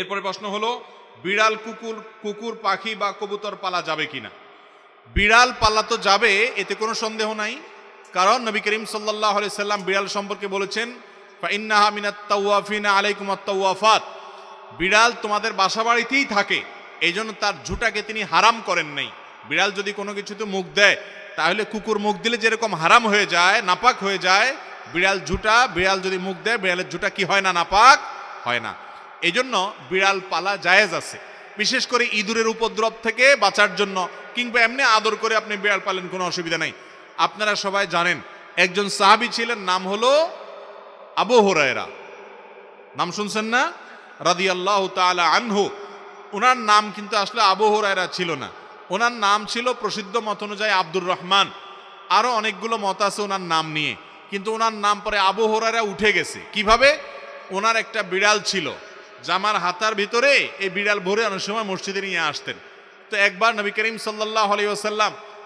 এরপরে প্রশ্ন হলো, বিড়াল, কুকুর কুকুর, পাখি বা কবুতর পালা যাবে কিনা? বিড়াল পালা তো যাবে, এতে কোনো সন্দেহ নাই। কারণ নবী করিম সাল্লাহ সাল্লাম বিড়াল সম্পর্কে বলেছেন ইন্নাহা মিনাত তাওয়াফিনা আলাইকুম বিড়াল তোমাদের বাসা বাড়িতেই থাকে এই জন্য তার ঝুটাকে তিনি হারাম করেন নাই। বিড়াল যদি কোনো কিছুতে মুখ দেয়, তাহলে কুকুর মুখ দিলে যেরকম হারাম হয়ে যায়, নাপাক হয়ে যায়, বিড়াল ঝুটা, বিড়াল যদি মুখ দেয়, বিড়ালের ঝুটা কি হয় না, নাপাক হয় না। এই জন্য বিড়াল পালা জায়েজ আছে। বিশেষ করে ইঁদুরের উপদ্রব থেকে বাঁচার জন্য, কিংবা এমনি আদর করে আপনি বিড়াল পালেন, কোনো অসুবিধা নাই। আপনারা সবাই জানেন, একজন সাহাবি ছিলেন, নাম হলো আবু হরায়রা। নাম শুনছেন না? রাদি আল্লাহ তালা আনহু। ওনার নাম কিন্তু আসলে আবু হরায়রা ছিল না। ওনার নাম ছিল প্রসিদ্ধ মত অনুযায়ী আব্দুর রহমান। আরও অনেকগুলো মত আছে ওনার নাম নিয়ে। কিন্তু ওনার নাম পরে আবু হরায়রা উঠে গেছে। কীভাবে? ওনার একটা বিড়াল ছিল। জামার হাতার ভিতরে এই বিড়াল ভরে অনেক সময় মসজিদে নিয়ে আসতেন। তো একবার নবী করিম সাল্লাহ আলী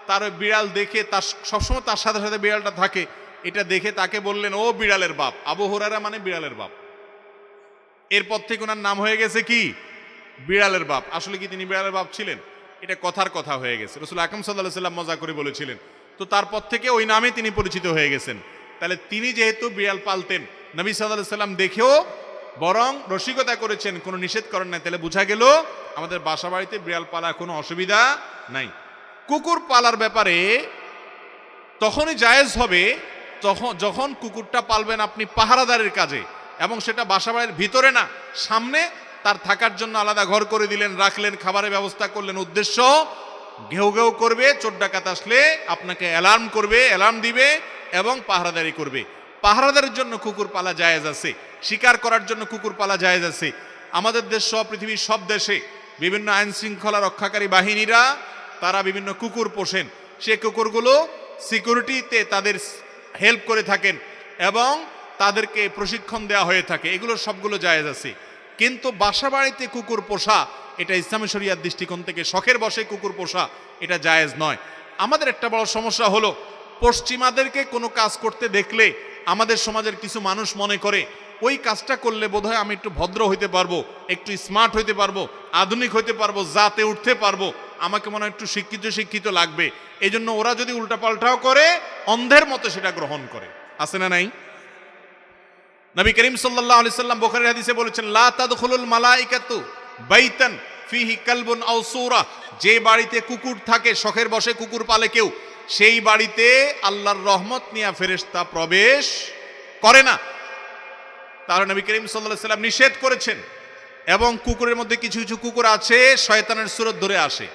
তার ওই বিড়াল দেখে তার সবসময় তার সাথে সাথে বিড়ালটা থাকে, এটা দেখে তাকে বললেন, ও বিড়ালের বাপ, আবু মানে বিড়ালের বাপ। এরপর থেকে ওনার নাম হয়ে গেছে কি? বিড়ালের বাপ। আসলে কি তিনি বিড়ালের বাপ ছিলেন? এটা কথার কথা হয়ে গেছে। রসুল আকম সাল্লাহ সাল্লাম মজা করে বলেছিলেন। তো তারপর থেকে ওই নামে তিনি পরিচিত হয়ে গেছেন। তাহলে তিনি যেহেতু বিড়াল পালতেন, নবী সাল্লাহ সাল্লাম দেখেও বরং রসিকতা করেছেন, কোনো নিষেধ করেন নাই। তাহলে বোঝা গেল আমাদের বাসা বাড়িতে বিড়াল পালা কোনো অসুবিধা নাই। কুকুর পালার ব্যাপারে তখনই জায়েজ হবে তখন, যখন কুকুরটা পালবেন আপনি পাহারাদারের কাজে এবং সেটা বাসাবাড়ির ভিতরে না, সামনে তার থাকার জন্য আলাদা ঘর করে দিলেন, রাখলেন, খাবারের ব্যবস্থা করলেন। উদ্দেশ্য, ঘেউ ঘেউ করবে, চোর ডাকাত আসলে আপনাকে অ্যালার্ম করবে অ্যালার্ম দিবে এবং পাহারাদারি করবে। পাহারাদারের জন্য কুকুর পালা জায়েজ আছে, শিকার করার জন্য কুকুর পালা জায়েজ আছে। আমাদের দেশ সহ পৃথিবীর সব দেশে বিভিন্ন আইন শৃঙ্খলা রক্ষাকারী বাহিনীরা, তারা বিভিন্ন কুকুর পোষেন। সে কুকুরগুলো সিকিউরিটিতে তাদের হেল্প করে থাকেন এবং তাদেরকে প্রশিক্ষণ দেওয়া হয়ে থাকে। এগুলো সবগুলো জায়েজ আছে। কিন্তু বাসা বাড়িতে কুকুর পোষা, এটা ইসলামী শরিয়ার দৃষ্টিকোণ থেকে শখের বসে কুকুর পোষা, এটা জায়েজ নয়। আমাদের একটা বড় সমস্যা হলো, পশ্চিমাদেরকে কোনো কাজ করতে দেখলে আমাদের সমাজের কিছু মানুষ মনে করে, ওই কাজটা করলে বোধহয় আমি একটু ভদ্র হইতে পারব, একটু স্মার্ট হইতে পারব, আধুনিক হইতে পারব, জাতে উঠতে পারব। আমাকে মনে একটু শিক্ষিত শিক্ষিত লাগবে। এই জন্য ওরা যদি উল্টাপাল্টাও করে, অন্ধের মতো সেটা গ্রহণ করে। আছে না নাই? নবী করিম সাল্লাল্লাহু আলাইহি সাল্লাম বুখারীর হাদিসে বলেছেন, লা মালাইকাতু বাইতান ফিহি যে বাড়িতে কুকুর থাকে, শখের বসে কুকুর পালে কেউ সেই বাড়িতে আল্লাহর রহমত নিয়ে ফেরেশতা প্রবেশ করে না। তাহলে নবী করিম আলাইহি সাল্লাম নিষেধ করেছেন এবং কুকুরের মধ্যে কিছু কিছু কুকুর আছে, শয়তানের সুরত ধরে আসে।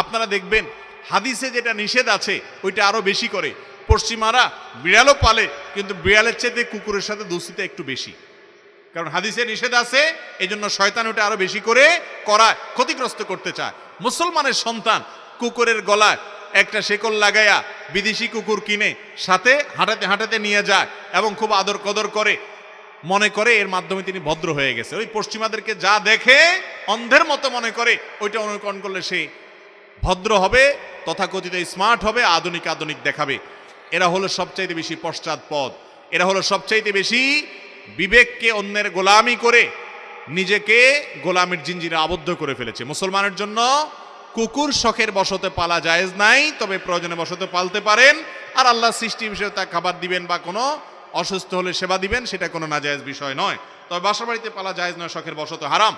আপনারা দেখবেন, হাদিসে যেটা নিষেধ আছে, ওইটা আরও বেশি করে। পশ্চিমারা বিড়ালও পালে, কিন্তু বিড়ালের চেয়ে কুকুরের সাথে দোষিতা একটু বেশি। কারণ হাদিসে নিষেধ আছে এই জন্য শয়তান ওটা আরও বেশি করে করায়, ক্ষতিগ্রস্ত করতে চায়। মুসলমানের সন্তান কুকুরের গলায় একটা শেকল লাগাইয়া বিদেশি কুকুর কিনে সাথে হাঁটাতে হাঁটাতে নিয়ে যায় এবং খুব আদর কদর করে। মনে করে এর মাধ্যমে তিনি ভদ্র হয়ে গেছে। ওই পশ্চিমাদেরকে যা দেখে অন্ধের মতো মনে করে, ওইটা অনুকরণ করলে সে ভদ্র হবে, তথাকথিত স্মার্ট হবে, আধুনিক আধুনিক দেখাবে। এরা হলো সবচাইতে বেশি পশ্চাৎপদ এরা হলো সবচাইতে বেশি বিবেককে অন্যের গোলামি করে নিজেকে গোলামের জিঞ্জিরে আবদ্ধ করে ফেলেছে। মুসলমানের জন্য কুকুর শখের বসতে পালা জায়েজ নাই, তবে প্রয়োজনে বসতে পালতে পারেন। আর আল্লাহ সৃষ্টি বিষয়ে তা খাবার দিবেন বা কোনো অসুস্থ হলে সেবা দিবেন, সেটা কোনো নাজায়েজ বিষয় নয়। তবে বাসা বাড়িতে পালা জায়েজ নয়, শখের বসত হারাম।